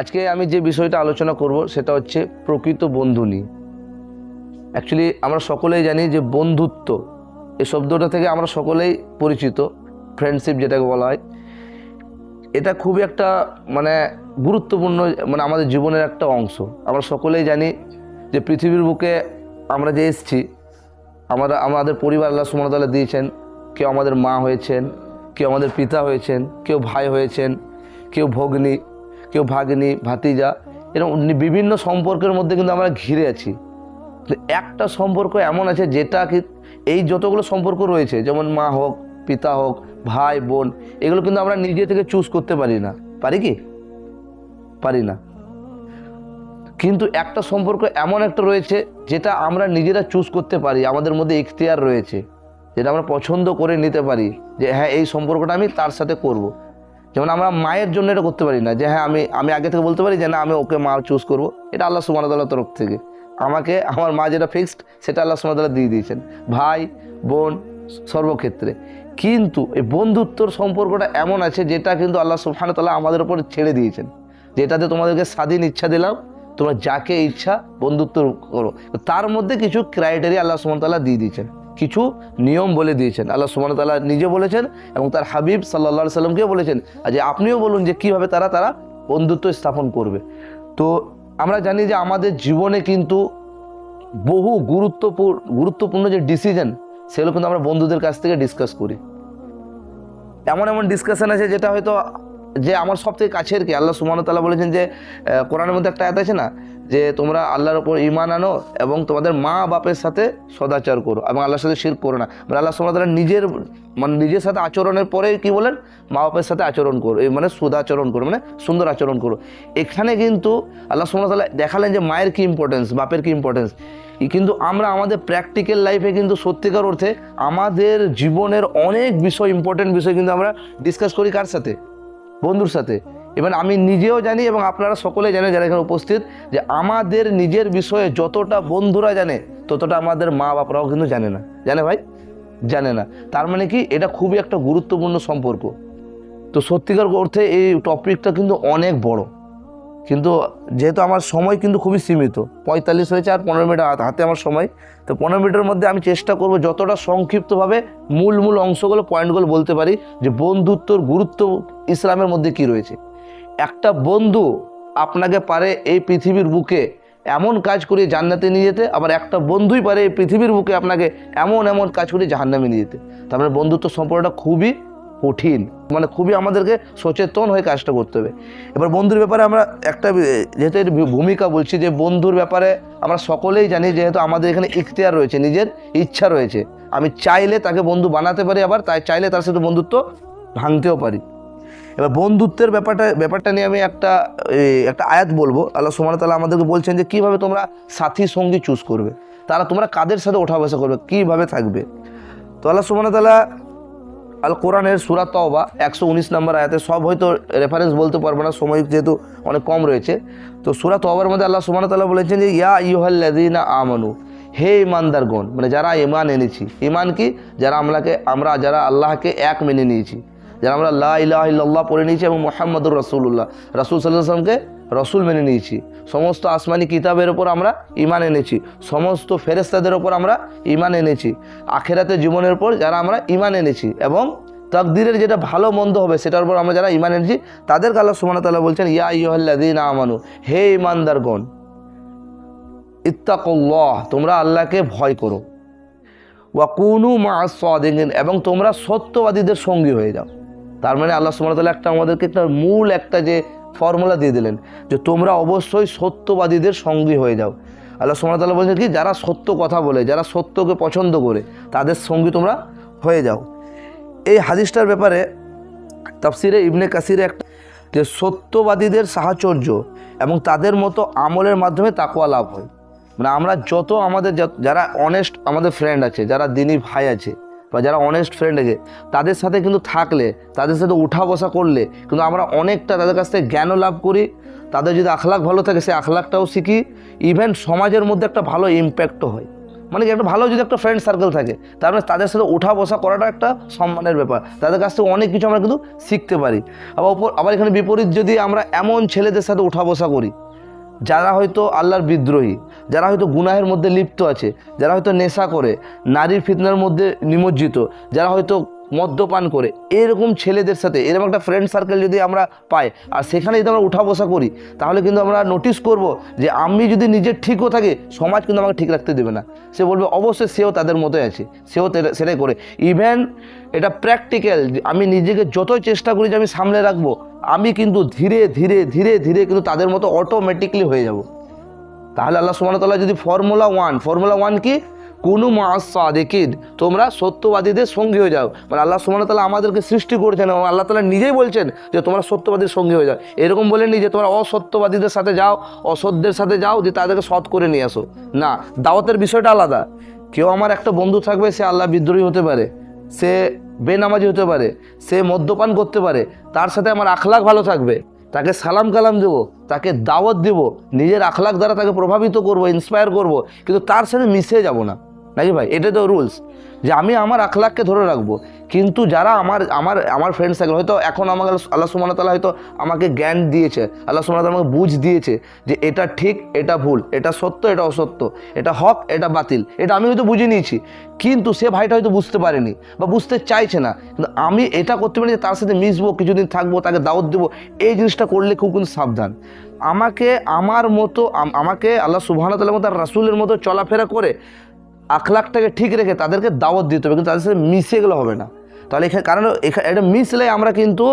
আজকে আমি যে বিষয়টা আলোচনা করব সেটা হচ্ছে প্রকৃত বন্ধু নিয়ে। অ্যাকচুয়ালি আমরা সকলেই জানি যে বন্ধুত্ব, এই শব্দটা থেকে আমরা সকলেই পরিচিত ফ্রেন্ডশিপ যেটাকে বলা হয়। এটা খুবই একটা মানে গুরুত্বপূর্ণ মানে আমাদের জীবনের একটা অংশ। আমরা সকলেই জানি যে পৃথিবীর বুকে আমরা যে এসেছি, আমরা, আমাদের পরিবার আল্লাহ সুমতাল্লাহ দিয়েছেন, কেউ আমাদের মা হয়েছেন, কেউ আমাদের পিতা হয়েছেন, কেউ ভাই হয়েছেন, কেউ ভগ্নী কেউ ভাগ্নি, ভাতিজা, এরকম বিভিন্ন সম্পর্কের মধ্যে কিন্তু আমরা ঘিরে আছি। একটা সম্পর্ক এমন আছে যেটা কি এই যতগুলো সম্পর্ক রয়েছে, যেমন মা হোক, পিতা হোক, ভাই, বোন, এগুলো কিন্তু আমরা নিজে থেকে চুজ করতে পারি না। পারি কি? পারি না। কিন্তু একটা সম্পর্ক এমন একটা রয়েছে যেটা আমরা নিজেরা চুজ করতে পারি, আমাদের মধ্যে ইখতিয়ার রয়েছে, যেটা আমরা পছন্দ করে নিতে পারি যে হ্যাঁ এই সম্পর্কটা আমি তার সাথে করব। যেমন আমরা মায়ের জন্য এটা করতে পারি না, যে হ্যাঁ আমি আমি আগে থেকে বলতে পারি যে না, আমি ওকে মা চুজ করব। এটা আল্লাহ সুমানতাল্লাহ তরফ থেকে। আমাকে, আমার মা যেটা ফিক্সড সেটা আল্লাহ সুমানতাল্লাহ দিয়ে দিয়েছেন। ভাই, বোন, সর্বক্ষেত্রে। কিন্তু এই বন্ধুত্বর সম্পর্কটা এমন আছে, যেটা কিন্তু আল্লাহ সুবহানাহু আমাদের উপর ছেড়ে দিয়েছেন। যেটাতে তোমাদেরকে স্বাধীন ইচ্ছা দিলাম, তোমরা যাকে ইচ্ছা বন্ধুত্ব করো। তার মধ্যে কিছু ক্রাইটেরিয়া আল্লাহ সুমতাল্লাহ দিয়ে দিয়েছেন। কিছু নিয়ম বলে দিয়েছেন। আল্লাহ সুমতাল্লাহ নিজে বলেছেন এবং তার হাবিব সাল্লা সাল্লামকেও বলেছেন যে আপনিও বলুন যে কীভাবে তারা তারা বন্ধুত্ব স্থাপন করবে। তো আমরা জানি যে আমাদের জীবনে কিন্তু বহু গুরুত্বপূর্ণ গুরুত্বপূর্ণ যে ডিসিশন সেগুলো কিন্তু আমরা বন্ধুদের কাছ থেকে ডিসকাস করি। এমন এমন ডিসকাশন আছে যেটা হয়তো যে আমার সব থেকে কাছের কি? আল্লাহ সুমান তাল্লাহ বলেছেন যে কোরআনের মধ্যে একটা আয়াত আছে না? যে তোমরা আল্লাহর ওপর ইমান আনো এবং তোমাদের মা বাপের সাথে সদাচার করো এবং আল্লাহর সাথে শির করো না। মানে আল্লাহ সুমান তাল্লাহ নিজের মানে নিজের সাথে আচরণের পরে কি বলেন? মা বাপের সাথে আচরণ করো, এই মানে সুদাচরণ করো মানে সুন্দর আচরণ করো। এখানে কিন্তু আল্লাহ সুমান তাল্লাহ দেখালেন যে মায়ের কি ইম্পর্টেন্স বাপের কি ইম্পর্টেন্স কিন্তু আমরা আমাদের প্র্যাকটিক্যাল লাইফে কিন্তু সত্যিকার অর্থে আমাদের জীবনের অনেক বিষয় ইম্পর্টেন্ট বিষয় কিন্তু আমরা ডিসকাস করি কার সাথে? বন্ধুর সাথে। এবার আমি নিজেও জানি এবং আপনারা সকলে জানেন যারা এখানে উপস্থিত, যে আমাদের নিজের বিষয়ে যতটা বন্ধুরা জানে, ততটা আমাদের মা বাপরাও কিন্তু জানে না। জানে ভাই? জানে না। তার মানে কি? এটা খুবই একটা গুরুত্বপূর্ণ সম্পর্ক। তো সত্যিকার অর্থে এই টপিকটা কিন্তু অনেক বড়। কিন্তু যেহেতু আমার সময় কিন্তু খুবই সীমিত, পঁয়তাল্লিশ হয়েছে আর পনেরো মিনিট হাত- আমার সময়। তো পনেরো মিনিটের মধ্যে আমি চেষ্টা করব যতটা সংক্ষিপ্তভাবে মূল মূল অংশগুলো, পয়েন্টগুলো বলতে পারি যে বন্ধুত্বর গুরুত্ব ইসলামের মধ্যে কি রয়েছে। একটা বন্ধু আপনাকে পারে এই পৃথিবীর বুকে এমন কাজ করে জান্নাতে নিয়ে যেতে, আবার একটা বন্ধুই পারে এই পৃথিবীর বুকে আপনাকে এমন এমন কাজ করে জাহান্নামে নিয়ে যেতে। তার মানে বন্ধুত্ব সম্পর্কটা খুবই কঠিন। মানে খুবই আমাদেরকে সচেতন হয়ে কাজটা করতে হবে। এবার বন্ধুর ব্যাপারে আমরা একটা, যেহেতু এর ভূমিকা বলছি যে বন্ধুর ব্যাপারে আমরা সকলেই জানি যেহেতু আমাদের এখানে ইখতিয়ার রয়েছে, নিজের ইচ্ছা রয়েছে। আমি চাইলে তাকে বন্ধু বানাতে পারি আবার, তাই চাইলে তার সাথে বন্ধুত্ব ভাঙতেও পারি। এবার বন্ধুত্বের ব্যাপারটা ব্যাপারটা নিয়ে আমি একটা একটা আয়াত বলব। আল্লাহ সুমান তালা আমাদেরকে বলছেন যে কীভাবে তোমরা সাথী সঙ্গী চুজ করবে? তারা তোমরা কাদের সাথে ওঠা বসা করবে? কীভাবে থাকবে? তো আল্লাহ সুমান তালা আল কোরআনের সুরাত তওবা, একশো উনিশ নম্বর আয়াতে সব হয়তো রেফারেন্স বলতে পারব না, সময় যেহেতু অনেক কম রয়েছে। তো সুরাত তওবার মধ্যে আল্লাহ ওয়া তাআলা বলেছেন যে, ইয়া ইউহাল্লাযীনা আমানু, হে ইমানদারগণ মানে যারা ইমান এনেছি ইমান কি? যারা আমলাকে, আমরা যারা আল্লাহকে এক মেনে নিয়েছি। যারা আমরা লা ইলাহা পড়ে নিয়েছি এবং মোহাম্মদুর রাসূলুল্লাহ, রাসূল সাল্লাহ ওয়াসাল্লামকে রসুল মেনে নিয়েছি। সমস্ত আসমানি কিতাবের ওপর আমরা ইমান এনেছি। সমস্ত ফেরেস্তাদের ওপর আমরা ইমান এনেছি। আখেরাতে জীবনের উপর যারা আমরা ইমান এনেছি এবং তকদিরের যেটা ভালো মন্দ হবে সেটার উপর আমরা যারা ইমান এনেছি, তাদেরকে আল্লাহ তাআলা বলছেন, ইয়া ইয়ুহাল্লাযীনা আমানু, হে ইমানদারগণ ইত্তাকুল্লাহ, তোমরা আল্লাহকে ভয় করো। ওয়াকুনু মা সাদিকিন, এবং তোমরা সত্যবাদীদের সঙ্গী হয়ে যাও। তার মানে আল্লাহ ওয়া একটা আমাদেরকে একটা মূল একটা যে ফর্মুলা দিয়ে দিলেন যে তোমরা অবশ্যই সত্যবাদীদের সঙ্গী হয়ে যাও। আল্লাহ তাআলা বলছেন কি, যারা সত্য কথা বলে, যারা সত্যকে পছন্দ করে, তাদের সঙ্গী তোমরা হয়ে যাও। এই হাদিসটার ব্যাপারে তাফসিরে ইবনে কাসিরে একটা যে সত্যবাদীদের সাহচর্য এবং তাদের মতো আমলের মাধ্যমে তাকওয়া লাভ হয়। মানে আমরা যত আমাদের যারা অনেস্ট আমাদের ফ্রেন্ড আছে, যারা দিনী ভাই আছে বা যারা অনেস্ট ফ্রেন্ড আছে, তাদের সাথে কিন্তু থাকলে, তাদের সাথে উঠা বসা করলে কিন্তু আমরা অনেকটা তাদের কাছ থেকে জ্ঞানও লাভ করি, তাদের যদি আখলাক ভালো থাকে, সেই আখলাকটাও শিখি ইভেন সমাজের মধ্যে একটা ভালো ইম্প্যাক্টও হয়। মানে কি, একটা ভালো যদি একটা ফ্রেন্ড সার্কেল থাকে তারপরে তাদের সাথে ওঠা বসা করাটা একটা সম্মানের ব্যাপার। তাদের কাছ থেকে অনেক কিছু আমরা কিন্তু শিখতে পারি। আবার আবার এখানে বিপরীত যদি আমরা এমন ছেলেদের সাথে ওঠা বসা করি যারা হয়তো আল্লাহর বিদ্রোহী, যারা হয়তো গুনাহের মধ্যে লিপ্ত আছে, যারা হয়তো নেশা করে, নারীর ফিতনার মধ্যে নিমজ্জিত, যারা হয়তো মদ্যপান করে, এরকম ছেলেদের সাথে, এরকম একটা ফ্রেন্ড সার্কেল যদি আমরা পাই, আর সেখানে যদি আমরা উঠা বসা করি, তাহলে কিন্তু আমরা নোটিস করব যে আমি যদি নিজের ঠিকও থাকি, সমাজ কিন্তু আমাকে ঠিক রাখতে দেবে না। সে বলবে, অবশ্যই সেও তাদের মতোই আছে, সেও সেটাই করে। ইভেন এটা প্র্যাকটিক্যাল আমি নিজেকে যতই চেষ্টা করি যে আমি সামলে রাখব, আমি কিন্তু ধীরে ধীরে ধীরে ধীরে কিন্তু তাদের মতো অটোমেটিকলি হয়ে যাব। তাহলে আল্লাহ ওয়া যদি ফর্মুলা ওয়ান ফর্মুলা ওয়ান কি? কোনো মাস সাদেকিন তোমরা সত্যবাদীদের সঙ্গী হয়ে যাও। মানে আল্লাহ ওয়া তাআলা আমাদেরকে সৃষ্টি করেছেন এবং আল্লাহ তালা নিজেই বলছেন যে তোমরা সত্যবাদীর সঙ্গী হয়ে যাও। এরকম বলেননি যে তোমরা অসত্যবাদীদের সাথে যাও অসত্যদের সাথে যাও, যে তাদেরকে সৎ করে নিয়ে আসো। না, দাওয়াতের বিষয়টা আলাদা। কেউ আমার একটা বন্ধু থাকবে, সে আল্লাহ বিদ্রোহী হতে পারে। সে বেনামাজি হতে পারে, সে মদ্যপান করতে পারে, তার সাথে আমার আখলাখ ভালো থাকবে। তাকে সালাম কালাম দেবো, তাকে দাওয়াত দেব, নিজের আখলাখ দ্বারা তাকে প্রভাবিত করব ইন্সপায়ার করব, কিন্তু তার সাথে মিশে যাব না। নাকি ভাই? এটা তো রুলস যে আমি আমার আখলাখকে ধরে রাখব কিন্তু যারা আমার আমার আমার ফ্রেন্ড সার্কেল হয়তো এখন আমাকে আল্লাহ সুমন তালা হয়তো আমাকে জ্ঞান দিয়েছে, আল্লাহ সুমন আমাকে বুঝ দিয়েছে যে এটা ঠিক, এটা ভুল, এটা সত্য, এটা অসত্য, এটা হক, এটা বাতিল, এটা আমি হয়তো বুঝে নিয়েছি, কিন্তু সে ভাইটা হয়তো বুঝতে পারেনি বা বুঝতে চাইছে না। কিন্তু আমি এটা করতে পারি যে তার সাথে মিশবো, কিছুদিন থাকব, তাকে দাওয়াত দেবো, এই জিনিসটা করলে খুব কিন্তু সাবধান। আমাকে, আমার মতো, আম- আমাকে আল্লাহ সুবাহ তাল্লাহ মতো রাসুলের মতো চলাফেরা করে, আখলাখটাকে ঠিক রেখে তাদেরকে দাওয়াত দিতে হবে, কিন্তু তাদের সাথে মিশে গেলে হবে না। তাহলে এখানে কারণ এখানে এটা মিশলে আমরা কিন্তু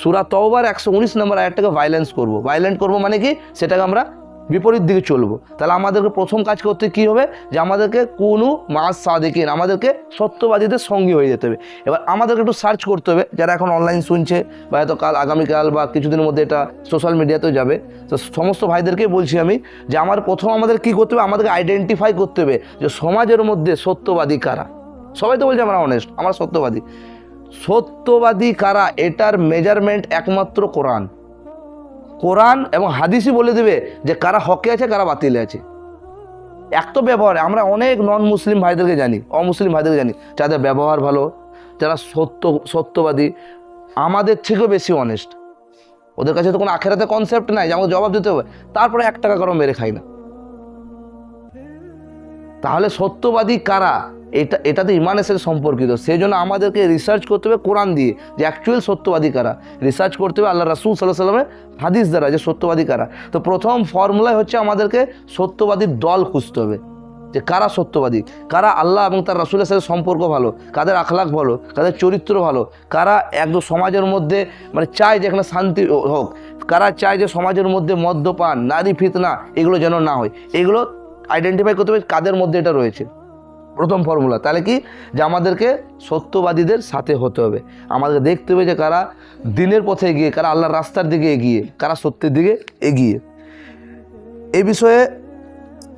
সুরা তওবার একশো উনিশ নম্বর আয়াতটাকে ভাইলেন্স করব। ভাইলেন্ট করব মানে কি? সেটাকে আমরা বিপরীত দিকে চলবো। তাহলে আমাদেরকে প্রথম কাজ করতে কি হবে? যে আমাদেরকে কোনো মাস সাদেকিন, আমাদেরকে সত্যবাদীদের সঙ্গী হয়ে যেতে হবে। এবার আমাদেরকে একটু সার্চ করতে হবে। যারা এখন অনলাইন শুনছে বা হয়তো কাল, আগামীকাল বা কিছুদিনের মধ্যে এটা সোশ্যাল মিডিয়াতেও যাবে। তো সমস্ত ভাইদেরকেই বলছি আমি যে আমার প্রথম আমাদের কি করতে হবে? আমাদেরকে আইডেন্টিফাই করতে হবে যে সমাজের মধ্যে সত্যবাদী কারা? সবাই তো বলছে আমরা অনেস্ট আমরা সত্যবাদী। সত্যবাদী কারা, এটার মেজারমেন্ট একমাত্র কোরআন। কোরআন এবং হাদিসই বলে দেবে যে কারা হকে আছে, কারা বাতিলে আছে। এক তো ব্যবহার, আমরা অনেক নন মুসলিম ভাইদেরকে জানি, অমুসলিম ভাইদেরকে জানি, যাদের ব্যবহার ভালো, যারা সত্য, সত্যবাদী, আমাদের থেকেও বেশি অনেস্ট ওদের কাছে তো কোনো আখেরাতে কনসেপ্ট নাই যে আমাকে জবাব দিতে হবে, তারপরে এক টাকা কারও মেরে খাই না। তাহলে সত্যবাদী কারা? এটা এটাতে ইমানের সাথে সম্পর্কিত। সেই জন্য আমাদেরকে রিসার্চ করতে হবে কোরআন দিয়ে, যে অ্যাকচুয়াল সত্যবাদী কারা। রিসার্চ করতে হবে আল্লাহ রাসুল সাল্লাহ সাল্লামের হাদিস দ্বারা যে সত্যবাদী কারা। তো প্রথম ফর্মুলাই হচ্ছে আমাদেরকে সত্যবাদীর দল খুঁজতে হবে। যে কারা সত্যবাদী? কারা আল্লাহ এবং তার রাসুলের সাথে সম্পর্ক ভালো? কাদের আখলাখ ভালো? কাদের চরিত্র ভালো? কারা একদম সমাজের মধ্যে মানে চায় যে এখানে শান্তি হোক? কারা চায় যে সমাজের মধ্যে মদ্যপান, নারী ফিতনা, এগুলো যেন না হয়? এগুলো আইডেন্টিফাই করতে হবে কাদের মধ্যে এটা রয়েছে। প্রথম ফর্মুলা। তাহলে কি? যে আমাদেরকে সত্যবাদীদের সাথে হতে হবে। আমাদেরকে দেখতে হবে যে কারা দিনের পথে এগিয়ে, কারা আল্লাহর রাস্তার দিকে এগিয়ে, কারা সত্যের দিকে এগিয়ে। এ বিষয়ে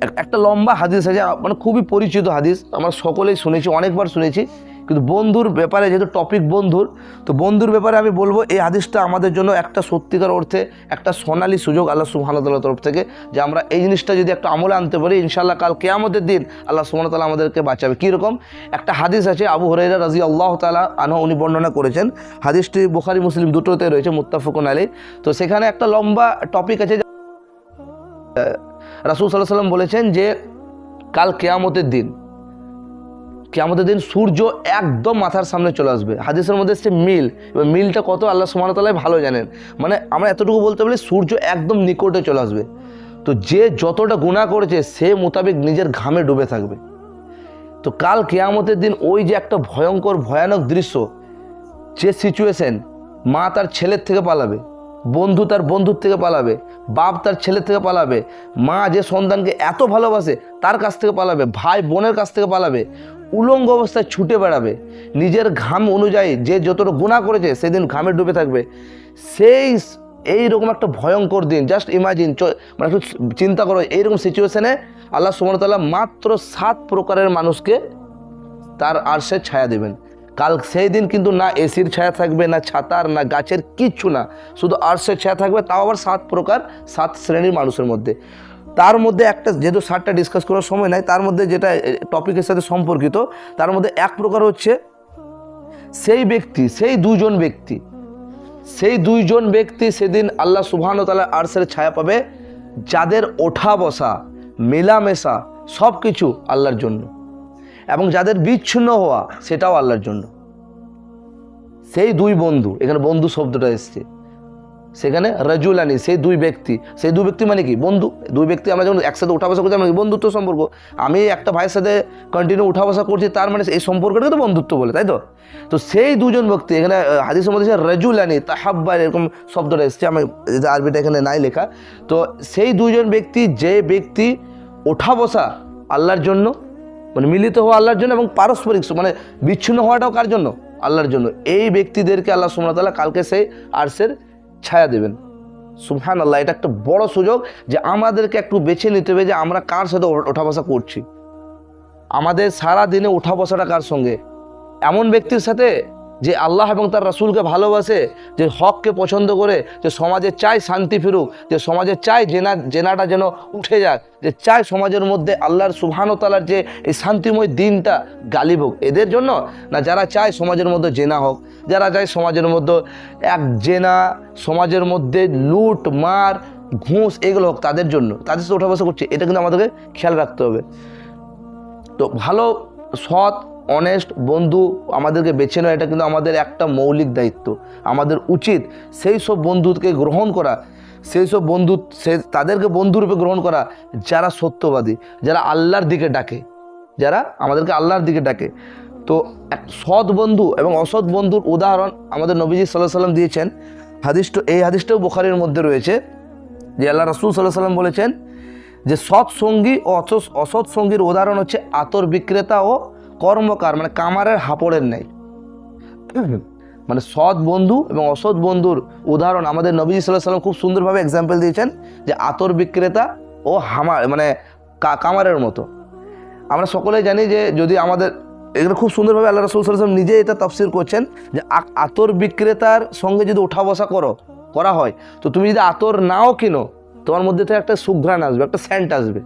এক- একটা লম্বা হাদিস আছে মানে খুবই পরিচিত হাদিস। আমরা সকলেই শুনেছি, অনেকবার শুনেছি। কিন্তু বন্ধুর ব্যাপারে যেহেতু টপিক বন্ধুর, তো বন্ধুর ব্যাপারে আমি বলব এই হাদিসটা আমাদের জন্য একটা সত্যিকার অর্থে একটা সোনালি সুযোগ আল্লাহ সুবহানাল্লাহর তরফ থেকে যে আমরা এই জিনিসটা যদি একটা আমলে আনতে পারি ইনশাল্লাহ কাল কেয়ামতের দিন আল্লাহ সুবহানাহু তাআলা আমাদেরকে বাঁচাবে। কীরকম একটা হাদিস আছে, আবু হরাইরা রাজি আল্লাহ তালা আনহ, উনি বর্ণনা করেছেন। হাদিসটি বুখারি, মুসলিম দুটোতে রয়েছে, মুত্তাফকুন আলী তো সেখানে একটা লম্বা টপিক আছে রাসুল সাল্লাহ সাল্লাম বলেছেন যে কাল কেয়ামতের দিন কেয়ামতের দিন সূর্য একদম মাথার সামনে চলে আসবে। হাদিসের মধ্যে এসছে মিল। এবার মিলটা কত? আল্লাহ সুমানতাল্লাহ ভালো জানেন। মানে আমরা এতটুকু বলতে পারি সূর্য একদম নিকটে চলে আসবে। তো যে যতটা গুণা করেছে, সে মোতাবেক নিজের ঘামে ডুবে থাকবে। তো কাল কেয়ামতের দিন ওই যে একটা ভয়ঙ্কর, ভয়ানক দৃশ্য, যে সিচুয়েশন মা তার ছেলের থেকে পালাবে, বন্ধু তার বন্ধুর থেকে পালাবে, বাপ তার ছেলের থেকে পালাবে, মা যে সন্তানকে এত ভালোবাসে তার কাছ থেকে পালাবে, ভাই বোনের কাছ থেকে পালাবে উলঙ্গ অবস্থায় ছুটে বেড়াবে। নিজের ঘাম অনুযায়ী যে যতটা গুণা করেছে, সেদিন ঘামে ডুবে থাকবে। সেই এই রকম একটা ভয়ঙ্কর দিন। জাস্ট ইমাজিন মানে একটু চিন্তা করো, এইরকম সিচুয়েশনে আল্লাহ সুমনতাল্লাহ মাত্র সাত প্রকারের মানুষকে তার আরশে ছায়া দেবেন। কাল সেই দিন কিন্তু না এসির ছায়া থাকবে, না ছাতার, না গাছের কিচ্ছু না। শুধু আরশের ছায়া থাকবে, তাও আবার সাত প্রকার, সাত শ্রেণির মানুষের মধ্যে। তার মধ্যে একটা যেহেতু সারটা ডিসকাস করার সময় নাই, তার মধ্যে যেটা টপিকের সাথে সম্পর্কিত, তার মধ্যে এক প্রকার হচ্ছে সেই ব্যক্তি, সেই দুজন ব্যক্তি, সেই দুইজন ব্যক্তি সেদিন আল্লাহ সুবহান তালা আরসের ছায়া পাবে যাদের ওঠা বসা, মেলামেশা সব কিছু আল্লাহর জন্য এবং যাদের বিচ্ছিন্ন হওয়া সেটাও আল্লাহর জন্য। সেই দুই বন্ধু, এখানে বন্ধু শব্দটা এসছে। সেখানে রাজুলানি সেই দুই ব্যক্তি। সেই দুই ব্যক্তি মানে কি? বন্ধু। দুই ব্যক্তি আমরা যখন একসাথে উঠা বসা করছি আমরা বন্ধুত্ব সম্পর্ক। আমি একটা ভাইয়ের সাথে কন্টিনিউ উঠা বসা করছি তার মানে এই সম্পর্কটাকে তো বন্ধুত্ব বলে তাই তো? তো সেই দুজন ব্যক্তি এখানে আহ, হাদিসের মধ্যে রাজুলানি তাহাব্বা এরকম শব্দটা এসছে আমি আরবিটা এখানে নাই লেখা। তো সেই দুজন ব্যক্তি যে ব্যক্তি ওঠা বসা আল্লাহর জন্য মানে মিলিত হওয়া আল্লাহর জন্য এবং পারস্পরিক মানে বিচ্ছিন্ন হওয়াটাও কার জন্য? আল্লাহর জন্য। এই ব্যক্তিদেরকে আল্লাহ সুমতাল্লাহ কালকে সেই আর্সের ছায়া দেবেন। সুফহান আল্লাহ এটা একটা বড় সুযোগ যে আমাদেরকে একটু বেছে নিতে হবে যে আমরা কার সাথে ওঠা বসা করছি। আমাদের সারা দিনে ওঠা বসাটা কার সঙ্গে? এমন ব্যক্তির সাথে যে আল্লাহ এবং তার রাসূলকে ভালোবাসে, যে হককে পছন্দ করে, যে সমাজে চায় শান্তি ফিরুক, যে সমাজে চায় জেনা, জেনাটা যেন উঠে যাক, যে চায় সমাজের মধ্যে আল্লাহর সুবহানতালার যে এই শান্তিময় দিনটা গালিব হোক। এদের জন্য না, যারা চায় সমাজের মধ্যে জেনা হোক, যারা চায় সমাজের মধ্যে এক জেনা, সমাজের মধ্যে লুট, মার, ঘুষ, এগুলো হোক, তাদের জন্য, তাদের সাথে ওঠা বসা করছে, এটা কিন্তু আমাদেরকে খেয়াল রাখতে হবে। তো ভালো, সৎ অনেস্ট বন্ধু আমাদেরকে বেছে নেওয়া, এটা কিন্তু আমাদের একটা মৌলিক দায়িত্ব। আমাদের উচিত সেই সব বন্ধুকে গ্রহণ করা, সেই সব বন্ধু, সে তাদেরকে বন্ধুরূপে গ্রহণ করা যারা সত্যবাদী, যারা আল্লাহর দিকে ডাকে, যারা আমাদেরকে আল্লাহর দিকে ডাকে। তো এক সৎ বন্ধু এবং অসৎ বন্ধুর উদাহরণ আমাদের নবীজি সাল্লাহ সাল্লাম দিয়েছেন। হাদিসটা, এই হাদিসটাও বোখারির মধ্যে রয়েছে যে আল্লাহ রসুল সাল্লাহ সাল্লাম বলেছেন যে সৎ সঙ্গী ও অসৎ- সঙ্গীর উদাহরণ হচ্ছে আতর বিক্রেতা ও কর্মকার মানে কামারের হাপড়ের নেই মানে সৎ বন্ধু এবং অসৎ বন্ধুর উদাহরণ আমাদের নবীজি সাল্লাহ সাল্লাম খুব সুন্দরভাবে এক্সাম্পল দিয়েছেন যে আতর বিক্রেতা ও হামার মানে কামারের মতো। আমরা সকলেই জানি যে যদি আমাদের, এগুলো খুব সুন্দরভাবে আল্লাহ রসুল সাল্লাম নিজে এটা তফসির করছেন যে আতর বিক্রেতার সঙ্গে যদি ওঠা বসা করো, করা হয়, তো তুমি যদি আতর নাও কিনো, তোমার মধ্যে থেকে একটা সুঘ্রাণ আসবে, একটা স্যান্ট আসবে।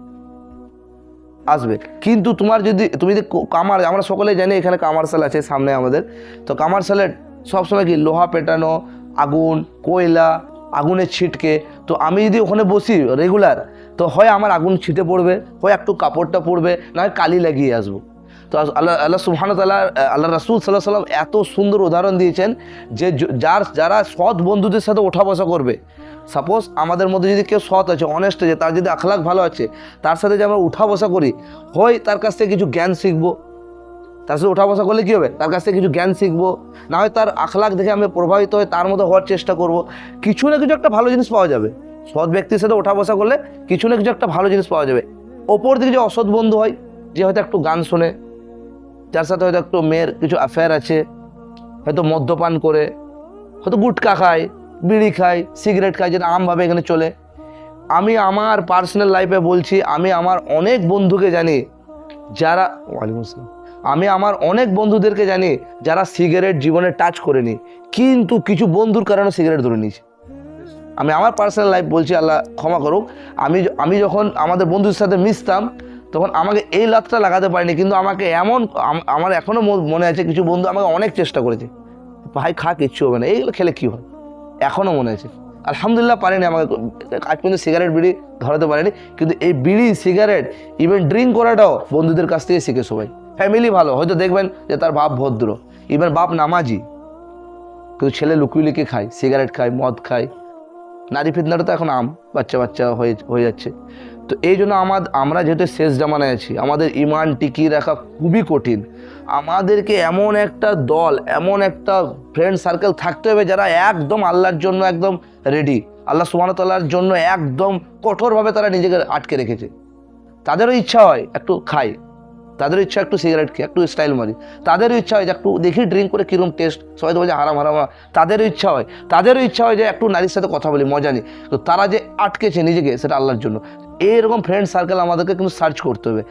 আসবে। কিন্তু তোমার যদি, তুমি যদি কামার, আমরা সকলেই জানি এখানে কামারশাল আছে সামনে আমাদের। তো কামারশালের সবসময় কি, লোহা পেটানো, আগুন, কয়লা, আগুনের ছিটকে। তো আমি যদি ওখানে বসি রেগুলার তো হয় আমার আগুন ছিটে পড়বে, হয় একটু কাপড়টা পড়বে না হয় কালি লাগিয়ে আসব। তো আল্লাহ আল্লাহ সুবহান তাল্লাহ আল্লাহ রাসুল সাল্লাহ সাল্লাম এত সুন্দর উদাহরণ দিয়েছেন যে যার, যারা সৎ বন্ধুদের সাথে ওঠা বসা করবে সাপোজ আমাদের মধ্যে যদি কেউ সৎ আছে অনেস্ট আছে, তার যদি আখলাক ভালো আছে, তার সাথে যে আমরা উঠা বসা করি, হয় তার কাছ থেকে কিছু জ্ঞান শিখব। তার সাথে ওঠা বসা করলে কী হবে? তার কাছ থেকে কিছু জ্ঞান শিখব। না হয় তার আখলাক দেখে আমি প্রভাবিত হয়ে তার মতো হওয়ার চেষ্টা করব। কিছু না কিছু একটা ভালো জিনিস পাওয়া যাবে। সৎ ব্যক্তির সাথে ওঠা বসা করলে কিছু না কিছু একটা ভালো জিনিস পাওয়া যাবে। ওপর দিকে যে অসৎ বন্ধু হয়, যে হয়তো একটু গান শোনে, যার সাথে হয়তো একটু মেয়ের কিছু অ্যাফেয়ার আছে, হয়তো মদ্যপান করে, হয়তো গুটকা খায় বিড়ি খায় সিগারেট খায় যেটা আমভাবে এখানে চলে। আমি আমার পার্সোনাল লাইফে বলছি, আমি আমার অনেক বন্ধুকে জানি যারা ওয়ালাইকুম আসসালাম আমি আমার অনেক বন্ধুদেরকে জানি যারা সিগারেট জীবনে টাচ করেনি, কিন্তু কিছু বন্ধুর কারণে সিগারেট ধরে নিয়েছে। আমি আমার পার্সোনাল লাইফ বলছি, আল্লাহ ক্ষমা করুক। আমি আমি যখন আমাদের বন্ধুদের সাথে মিশতাম, তখন আমাকে এই লাতটা লাগাতে পারিনি, কিন্তু আমাকে এমন আমার এখনও মনে আছে, কিছু বন্ধু আমাকে অনেক চেষ্টা করেছে। ভাই, খা, কিচ্ছু হবে না। এইগুলো খেলে কী হয়? এখনও মনে আছে। আলহামদুলিল্লাহ পারেনি, আমাকে আজ পর্যন্ত সিগারেট বিড়ি ধরাতে পারেনি, কিন্তু এই বিড়ি সিগারেট ইভেন ড্রিঙ্ক করাটাও বন্ধুদের কাছ থেকে শিখে সবাই। ফ্যামিলি ভালো, হয়তো দেখবেন যে তার বাপ ভদ্র ইভেন বাপ নামাজি। কিন্তু ছেলে লুকিয়ে লুকিয়ে খায় সিগারেট খায়, মদ খায়। নারী ফিতনাটা তো এখন আম, বাচ্চা বাচ্চা হয়ে হয়ে যাচ্ছে। তো এই জন্য আমার আমরা যেহেতু শেষ জামানায় আছি, আমাদের ইমান টিকিয়ে রাখা খুবই কঠিন। আমাদেরকে এমন একটা দল, এমন একটা ফ্রেন্ড সার্কেল থাকতে হবে যারা একদম আল্লাহর জন্য একদম রেডি আল্লাহ সুবাহতাল্লাহর জন্য একদম কঠোরভাবে তারা নিজেকে আটকে রেখেছে। তাদেরও ইচ্ছা হয় একটু খাই, তাদেরও ইচ্ছা একটু সিগারেট খেয়ে, একটু স্টাইল মারি, তাদেরও ইচ্ছা হয় যে একটু দেখি ড্রিঙ্ক করে কীরকম টেস্ট সবাই তো বলছে হারাম হারাম। তাদেরও ইচ্ছা হয়, তাদেরও ইচ্ছা হয় যে একটু নারীর সাথে কথা বলি, মজা নিই। তো তারা যে আটকেছে নিজেকে, সেটা আল্লাহর জন্য। এইরকম ফ্রেন্ড সার্কেল আমাদেরকে কিন্তু সার্চ করতে হবে।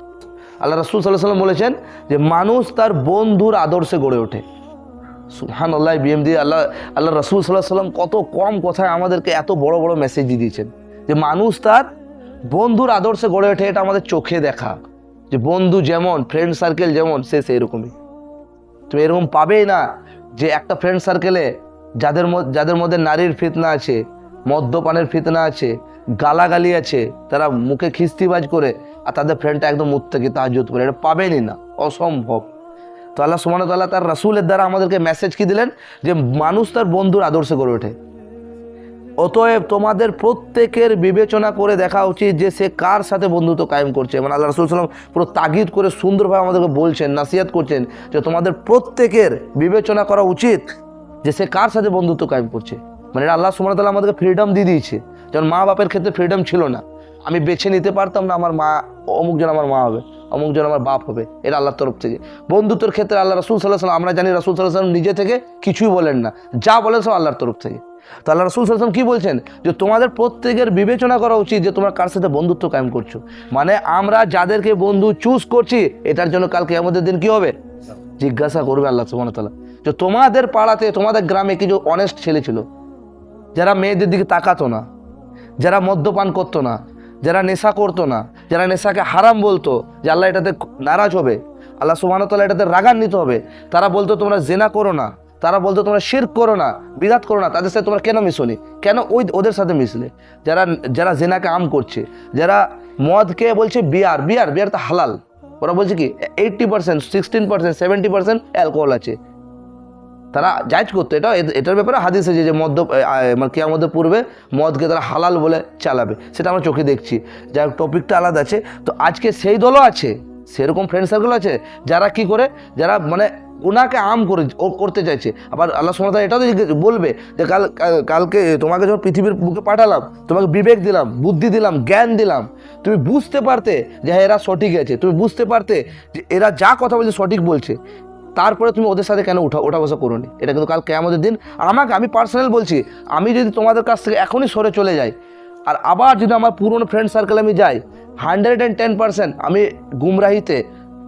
আল্লাহ রসুল সাল্লাহ সাল্লাম বলেছেন যে মানুষ তার বন্ধুর আদর্শে গড়ে ওঠে। সুহান আল্লাহ বিএম দিয়ে আল্লাহ আল্লাহ রসুল সাল্লাহ সাল্লাম কত কম কথায় আমাদেরকে এত বড় বড় মেসেজ দিয়ে দিয়েছেন। যে মানুষ তার বন্ধুর আদর্শে গড়ে ওঠে, এটা আমাদের চোখে দেখা। যে বন্ধু যেমন ফ্রেন্ড সার্কেল যেমন, সে সেই রকমই তুমি এরকম পাবেই না যে একটা ফ্রেন্ড সার্কেলে যাদের যাদের মধ্যে নারীর ফিতনা আছে, মদ্যপানের ফিতনা আছে, গালাগালি আছে, তারা মুখে খিস্তিবাজ করে আর তাদের ফ্রেন্ডটা একদম থেকে তাহাজুত করে এটা পাবেনই না, অসম্ভব। তো আল্লাহ সুমান তাল্লাহ তার রাসুলের দ্বারা আমাদেরকে মেসেজ কি দিলেন? যে মানুষ তার বন্ধুর আদর্শে গড়ে ওঠে। অতএব তোমাদের প্রত্যেকের বিবেচনা করে দেখা উচিত যে সে কার সাথে বন্ধুত্ব কায়েম করছে। মানে আল্লাহ রসুল সাল্লাম পুরো তাগিদ করে সুন্দরভাবে আমাদেরকে বলছেন নাসিয়াত করছেন যে তোমাদের প্রত্যেকের বিবেচনা করা উচিত যে সে কার সাথে বন্ধুত্ব কায়েম করছে। মানে আল্লাহ সুমান তাল্লাহ আমাদেরকে ফ্রিডম দিয়ে দিয়েছে। যেমন মা বাপের ক্ষেত্রে ফ্রিডম ছিল না। আমি বেছে নিতে পারতাম না আমার মা, অমুক অমুকজন আমার মা হবে, অমুক অমুকজন আমার বাপ হবে, এটা আল্লাহর তরফ থেকে। বন্ধুত্বের ক্ষেত্রে আল্লাহ রসুল সাল্লাহ সাল্লাম আমরা জানি রসুল সাল্লাহ সাল্লাম নিজে থেকে কিছুই বলেন না। যা বলেন সব আল্লাহর তরফ থেকে। তো আল্লাহ রসুল সাল্লাম কী বলছেন? যে তোমাদের প্রত্যেকের বিবেচনা করা উচিত যে তোমরা কার সাথে বন্ধুত্ব কায়েম করছ। মানে আমরা যাদেরকে বন্ধু চুজ করছি, এটার জন্য কালকে আমাদের দিন কি হবে? জিজ্ঞাসা করবে আল্লাহ ওয়া যে তোমাদের পাড়াতে, তোমাদের গ্রামে কিছু অনেস্ট ছেলে ছিল, যারা মেয়েদের দিকে তাকাতো না, যারা মদ্যপান করতো না যারা নেশা করতো না, যারা নেশাকে হারাম বলতো, যে আল্লাহ এটাতে নারাজ হবে, আল্লাহ সুবাহতাল্লাহ এটাতে রাগান্বিত হবে, তারা বলতো তোমরা জেনা করো না, তারা বলতো তোমরা শির করো না বিরাট করো না, তাদের সাথে তোমরা কেন মিশোনি? কেন ওই ওদের সাথে মিশলে? যারা যারা জেনাকে আম করছে, যারা মদকে বলছে বিয়ার বিয়ার বিয়ার তো হালাল। ওরা বলছে কি eighty percent sixteen percent seventy percent alcohol আছে। তারা জায়জ করতো। এটা, এটার ব্যাপারে হাদিস আছে যে মদ্য মানে কেয়ার মধ্যে পূর্বে মদকে তারা হালাল বলে চালাবে। সেটা আমরা চোখে দেখছি। যার টপিকটা আলাদা আছে। তো আজকে সেই দলও আছে, সেরকম ফ্রেন্ড সার্কেল আছে, যারা কি করে, যারা মানে ওনাকে আম করে, ও করতে চাইছে। আবার আল্লাহ সুমতা এটাও বলবে যে কাল- কালকে তোমাকে যখন পৃথিবীর বুকে পাঠালাম, তোমাকে বিবেক দিলাম, বুদ্ধি দিলাম, জ্ঞান দিলাম, তুমি বুঝতে পারতে যে হ্যাঁ এরা সঠিক আছে। তুমি বুঝতে পারতে যে এরা যা কথা বলছে সঠিক বলছে। তারপরে তুমি ওদের সাথে কেন উঠা ওঠা বসা করো এটা কিন্তু কাল কেয়ামতের দিন। আর আমাকে আমি পার্সোনাল বলছি, আমি যদি তোমাদের কাছ থেকে এখনই সরে চলে যাই, আর আবার যদি আমার পুরনো ফ্রেন্ড সার্কেলে আমি যাই হান্ড্রেড অ্যান্ড টেন পার্সেন্ট আমি গুমরাহিতে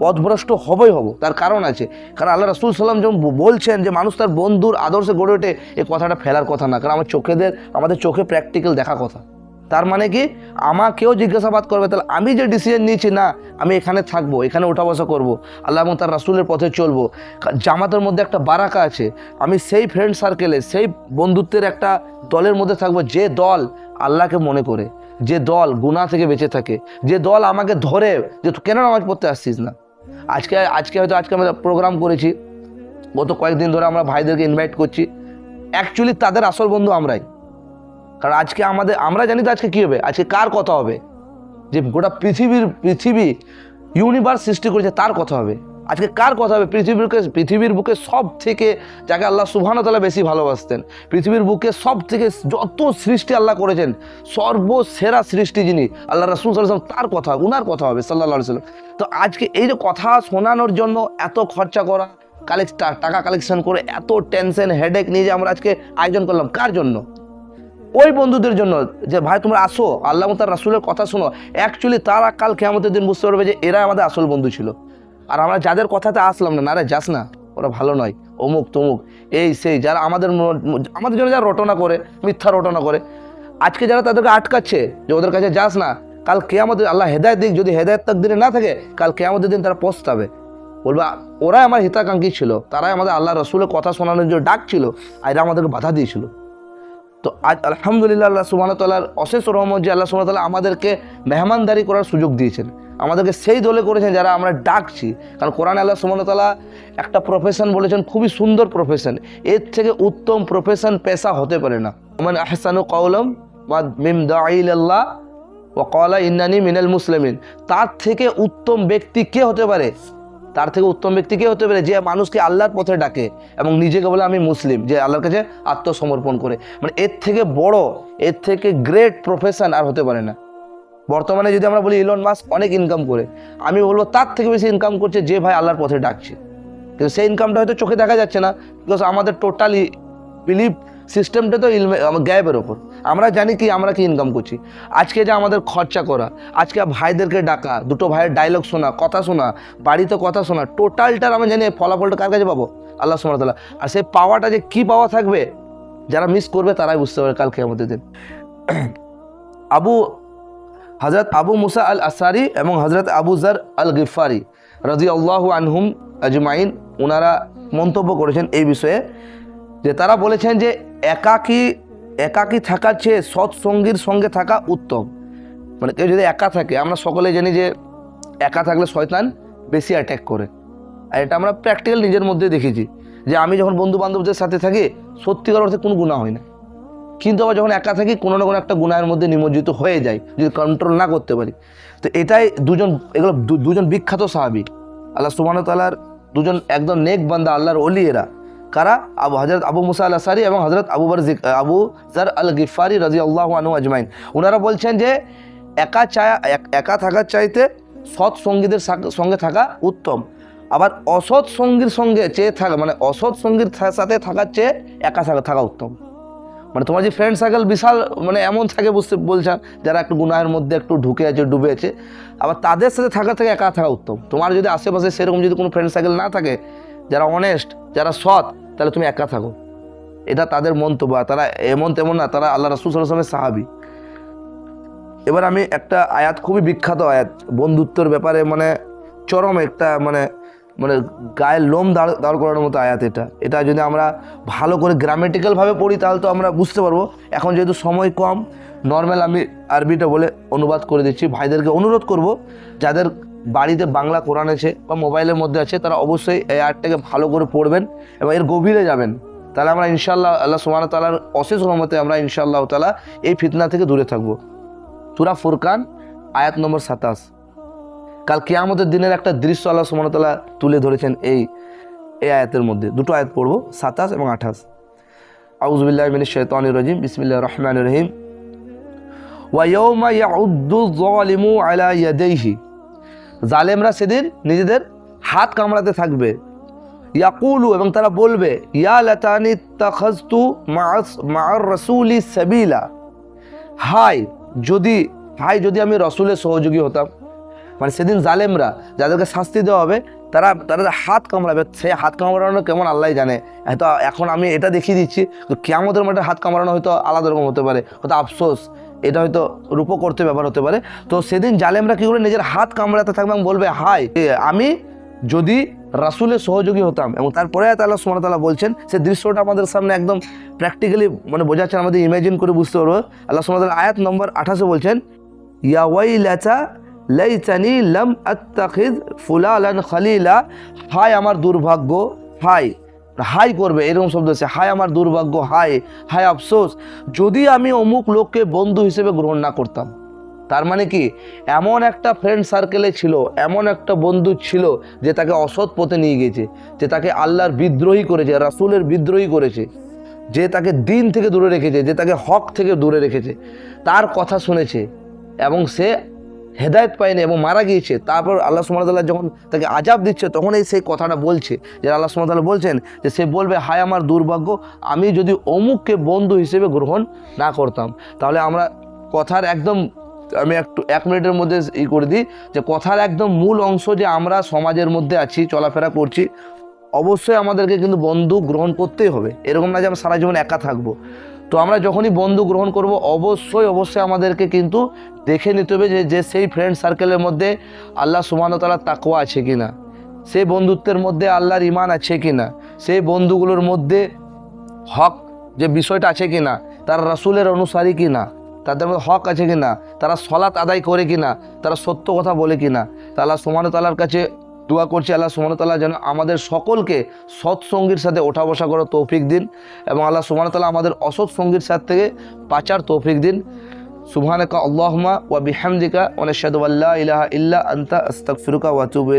পথভ্রষ্ট হবই হব। তার কারণ আছে, কারণ আল্লাহ রাসুল সাল্লাম যেমন বলছেন যে মানুষ তার বন্ধুর আদর্শে গড়ে ওঠে এই কথাটা ফেলার কথা না, কারণ আমার চোখেদের আমাদের চোখে প্র্যাকটিক্যাল দেখা কথা। তার মানে কি? আমাকেও জিজ্ঞাসাবাদ করবে, তাহলে আমি যে ডিসিশন নিয়েছি, না, আমি এখানে থাকব, এখানে ওঠা বসা করব, আল্লাহ এবং তার রাসুলের পথে চলবো। জামাতের মধ্যে একটা বারাকা আছে। আমি সেই ফ্রেন্ড সার্কেলে সেই বন্ধুত্বের একটা দলের মধ্যে থাকব, যে দল আল্লাহকে মনে করে, যে দল গুনাহ থেকে বেঁচে থাকে, যে দল আমাকে ধরে, যে কেন নামাজ পড়তে আসছিস না? আজকে আজকে হয়তো, আজকে আমরা প্রোগ্রাম করেছি। গত কয়েকদিন ধরে আমরা ভাইদেরকে ইনভাইট করছি। অ্যাকচুয়ালি তাদের আসল বন্ধু আমরাই। কারণ আজকে আমাদের, আমরা জানি তো আজকে কী হবে? আজকে কার কথা হবে? যে গোটা পৃথিবীর, পৃথিবী ইউনিভার্স সৃষ্টি করেছে তার কথা হবে। আজকে কার কথা হবে? পৃথিবীরকে পৃথিবীর বুকে সব থেকে যাকে আল্লাহ সুবহানতালা বেশি ভালোবাসতেন, পৃথিবীর বুকে সব থেকে যত সৃষ্টি আল্লাহ করেছেন, সর্বসেরা সৃষ্টি যিনি, আল্লাহ রাসুল সাল্লাম তার কথা উনার কথা হবে সাল্লাহ সাল্লাম তো আজকে এই যে কথা শোনানোর জন্য এত খরচা করা কালেক্ট টাকা কালেকশন করে এত টেনশন হেডেক নিয়ে যে আমরা আজকে আয়োজন করলাম, কার জন্য? ওই বন্ধুদের জন্য যে, ভাই, তোমরা আসো, আল্লাহ তার রাসুলের কথা শোনো। অ্যাকচুয়ালি তারা কাল কেমতের দিন বুঝতে পারবে যে, এরা আমাদের আসল বন্ধু ছিল। আর আমরা যাদের কথাতে আসলাম না না রে, যাস না, ওরা ভালো নয়, অমুক, তমুক, এই, সেই, যারা আমাদের আমাদের জন্য যারা রটনা করে, মিথ্যা রটনা করে, আজকে যারা তাদেরকে আটকাচ্ছে যে, ওদের কাছে যাস না, কাল কে আমাদের আল্লাহ হেদায়ত দিক, যদি হেদায়ত তাক দিনে না থাকে, কাল কে আমাদের দিন তারা পস্তাবে। বলবে, ওরাই আমার হিতাকাঙ্ক্ষী ছিল, তারাই আমাদের আল্লাহ রসুলের কথা শোনানোর জন্য ডাক ছিল আর এরা আমাদেরকে বাধা দিয়েছিল। তো আজ আলহামদুলিল্লাহ আল্লাহ সুবাহতাল্লাহর অশেষ রহমত যে আল্লাহ সুবাহতাল্লাহ আমাদেরকে মেহমানদারি করার সুযোগ দিয়েছেন। আমাদেরকে সেই দলে করেছেন যারা আমরা ডাকছি। কারণ কোরআন আল্লাহ সুবাহতাল্লাহ একটা প্রফেশন বলেছেন, খুবই সুন্দর প্রফেশন এর থেকে উত্তম প্রফেশন পেশা হতে পারে না। মানে আহসানু কৌলম বা মিম দাইল্লাহ ও কলা ইন্নানি মিনাল মুসলিমিন। তার থেকে উত্তম ব্যক্তি কে হতে পারে? তার থেকে উত্তম ব্যক্তি কে হতে পারে? যে মানুষকে আল্লাহর পথে ডাকে এবং নিজেকে বলে আমি মুসলিম, যে আল্লাহর কাছে আত্মসমর্পণ করে। মানে এর থেকে বড়, এর থেকে গ্রেট প্রফেশন আর হতে পারে না। বর্তমানে যদি আমরা বলি ইলন মাস্ক অনেক ইনকাম করে, আমি বলব তার থেকে বেশি ইনকাম করছে যে ভাই আল্লাহর পথে ডাকছে। কিন্তু সেই ইনকামটা হয়তো চোখে দেখা যাচ্ছে না বিকজ আমাদের টোটালি বিলিভ সিস্টেমটা তো ইলমে গ্যাপের ওপর। আমরা জানি কি, আমরা কি ইনকাম করছি। আজকে যে আমাদের খরচা করা, আজকে ভাইদেরকে ডাকা, দুটো ভাইয়ের ডায়লগ শোনা, কথা শোনা, বাড়িতে কথা শোনা টোটালটার আমি জানি ফলাফলটা কার কাছে পাবো? আল্লাহ সুমতাল্লাহ আর সেই পাওয়াটা যে কি পাওয়া থাকবে, যারা মিস করবে তারাই বুঝতে পারবে কালকে আমাদের দিন। আবু হজরত আবু মুসা আল আসারি এবং হজরত আবু জার আল গিফারি রাজি আল্লাহ আনহুম আজমাইন ওনারা মন্তব্য করেছেন এই বিষয়ে, যে তারা বলেছেন যে একাকী একাকী থাকার চেয়ে সৎসঙ্গীর সঙ্গে থাকা উত্তম। মানে কেউ যদি একা থাকে, আমরা সকলে জানি যে একা থাকলে শয়তান বেশি অ্যাট্যাক করে। আর এটা আমরা প্র্যাকটিক্যাল নিজের মধ্যে দেখেছি যে আমি যখন বন্ধু বান্ধবদের সাথে থাকি, সত্যিকার অর্থে কোনো গুণা হয় না। কিন্তু আবার যখন একা থাকি, কোনো না কোনো একটা গুণায়ের মধ্যে নিমজ্জিত হয়ে যায় যদি কন্ট্রোল না করতে পারি। তো এটাই দুজন, এগুলো দুজন বিখ্যাত সাহাবি। আল্লাহ সুবাহ তাল্লার দুজন একদম নেক বান্দা, আল্লাহর অলিয়েরা কারা? আবু হজরত আবু মুসা আল আসারি এবং হজরত আবু বরজিক আবু জার আল গিফারি রাজি আল্লাহ আনু আজমাইন। ওনারা বলছেন যে, একা চায়া, এক- থাকার চাইতে সৎ সঙ্গীদের সঙ্গে থাকা উত্তম। আবার অসৎ সঙ্গীর সঙ্গে চেয়ে থাকা মানে অসৎ সঙ্গীর সাথে থাকার চেয়ে একা থাকা উত্তম। মানে তোমার যে ফ্রেন্ড সার্কেল বিশাল মানে এমন থাকে বুঝতে বলছেন, যারা একটু গুনাহের মধ্যে একটু ঢুকে আছে, ডুবে আছে। আবার তাদের সাথে থাকা থেকে একা থাকা উত্তম। তোমার যদি আশেপাশে সেরকম যদি কোনো ফ্রেন্ড সার্কেল না থাকে, যারা অনেস্ট যারা সৎ তাহলে তুমি একা থাকো। এটা তাদের মন্তব্য তারা এমন তেমন না, তারা আল্লাহ রাসুল সাল্লামের সাহাবি। এবার আমি একটা আয়াত, খুবই বিখ্যাত আয়াত, বন্ধুত্বর ব্যাপারে মানে চরম একটা মানে মানে গায়ের লোম দাঁড় দাঁড় করানোর মতো আয়াত এটা। এটা যদি আমরা ভালো করে গ্রামেটিক্যালভাবে পড়ি, তাহলে তো আমরা বুঝতে পারব। এখন যেহেতু সময় কম নর্মাল আমি আরবিটা বলে অনুবাদ করে দিচ্ছি। ভাইদেরকে অনুরোধ করব, যাদের বাড়িতে বাংলা কোরআন আছে বা মোবাইলের মধ্যে আছে, তারা অবশ্যই এই আয়াতটাকে ভালো করে পড়বেন এবং এর গভীরে যাবেন। তাহলে আমরা ইনশাল্লাহ আল্লাহ সুমান তালার অশেষ রহমতে আমরা ইনশাআল্লাহ তালা এই ফিতনা থেকে দূরে থাকব। সুরা ফুরকান, আয়াত নম্বর সাতাশ। কাল কিয়ামতের দিনের একটা দৃশ্য আল্লাহ সুমনতলা তুলে ধরেছেন এই এই আয়াতের মধ্যে। দুটো আয়াত পড়ব, সাতাশ এবং আঠাশ। আউজবিল্লাহ মিন শৈতান রজিম বিসমিল্লাহ রহমান রহিম। ওয়াইমা ইয়াউদ্দু যালিমু আলা ইয়াদাইহি। জালেমরা সেদিন নিজেদের হাত কামড়াতে থাকবে। ইয়াকুলু, এবং তারা বলবে, ইয়া লাতানি তাখাজতু মাআস, মাআর রাসূলি সাবিলা। হাই যদি হাই যদি আমি রসুলের সহযোগী হতাম। মানে সেদিন জালেমরা যাদেরকে শাস্তি দেওয়া হবে, তারা, তাদের হাত কামড়াবে। সেই হাত কামড়ানো কেমন আল্লাহ জানে। হয়তো এখন আমি এটা দেখিয়ে দিচ্ছি কেমতের মাঠে হাত কামড়ানো হয়তো আলাদা রকম হতে পারে, হয়তো আফসোস। এটা হয়তো রূপ করতে ব্যবহার হতে পারে। তো সেদিন জালেমরা কী করে নিজের হাত কামড়াতে থাকবে এবং বলবে হাই আমি যদি রাসুলের সহযোগী হতাম এবং তারপরে তাল্লাহ সুমান তাল্লাহ বলছেন, সে দৃশ্যটা আমাদের সামনে একদম প্র্যাকটিক্যালি মানে বোঝাচ্ছেন আমাদের ইমাজিন করে বুঝতে পারব। আল্লাহ সুমান আয়াত নম্বর আঠাশে বলছেন ইয়াওয়াই লেচা লাইতানি লাম আত্তাখিদ ফুলালান খালিলা। হাই আমার দুর্ভাগ্য হাই হাই করবে, এরকম শব্দ আছে, হাই আমার দুর্ভাগ্য, হাই হাই আফসোস। যদি আমি অমুক লোককে বন্ধু হিসেবে গ্রহণ না করতাম, তার মানে কি? এমন একটা ফ্রেন্ড সার্কেলে ছিল, এমন একটা বন্ধু ছিল যে তাকে অসৎ পথে নিয়ে গেছে যে তাকে আল্লাহর বিদ্রোহী করেছে, রাসুলের বিদ্রোহী করেছে, যে তাকে দিন থেকে দূরে রেখেছে, যে তাকে হক থেকে দূরে রেখেছে। তার কথা শুনেছে এবং সে হেদায়ত পায়নি এবং মারা গিয়েছে, তারপর আল্লাহ সুমতাল্লাহ যখন তাকে আজাব দিচ্ছে তখনই সেই কথাটা বলছে, যে আল্লাহ সুমতাল্লাহ বলছেন যে সে বলবে, হায় আমার দুর্ভাগ্য, আমি যদি অমুককে বন্ধু হিসেবে গ্রহণ না করতাম। তাহলে আমরা কথার একদম, আমি একটু, এক মিনিটের মধ্যে ই করে দিই, যে কথার একদম মূল অংশ যে আমরা সমাজের মধ্যে আছি, চলাফেরা করছি, অবশ্যই আমাদেরকে কিন্তু বন্ধু গ্রহণ করতেই হবে। এরকম না যে আমরা সারা জীবন একা থাকব। তো আমরা যখনই বন্ধু গ্রহণ করব, অবশ্যই অবশ্যই আমাদেরকে কিন্তু দেখে নিতে হবে যে যে সেই ফ্রেন্ড সার্কেলের মধ্যে আল্লাহ সুমানতলার তাকোয়া আছে কি না সেই বন্ধুত্বের মধ্যে আল্লাহর ইমান আছে কি না সেই বন্ধুগুলোর মধ্যে হক যে বিষয়টা আছে কি না তারা রাসুলের অনুসারী কি না তাদের মধ্যে হক আছে কি না তারা সলাৎ আদায় করে কি না তারা সত্য কথা বলে কি না তা আল্লাহ সুমান তালার কাছে দোয়া করছি আল্লাহ সুমানতাল্লাহ যেন আমাদের সকলকে সৎ সঙ্গীর সাথে ওঠা বসা করার তৌফিক দিন এবং আল্লাহ সুমানতাল্লাহ আমাদের অসৎ সঙ্গীর সাথ থেকে পাচার তৌফিক দিন। সুবহানাকা আল্লাহমা ওয়া বিহামদিকা ওয়া নাশহাদু ইলাহা ইল্লা আনতা, আস্তাগফিরুকা ওয়া আতুবু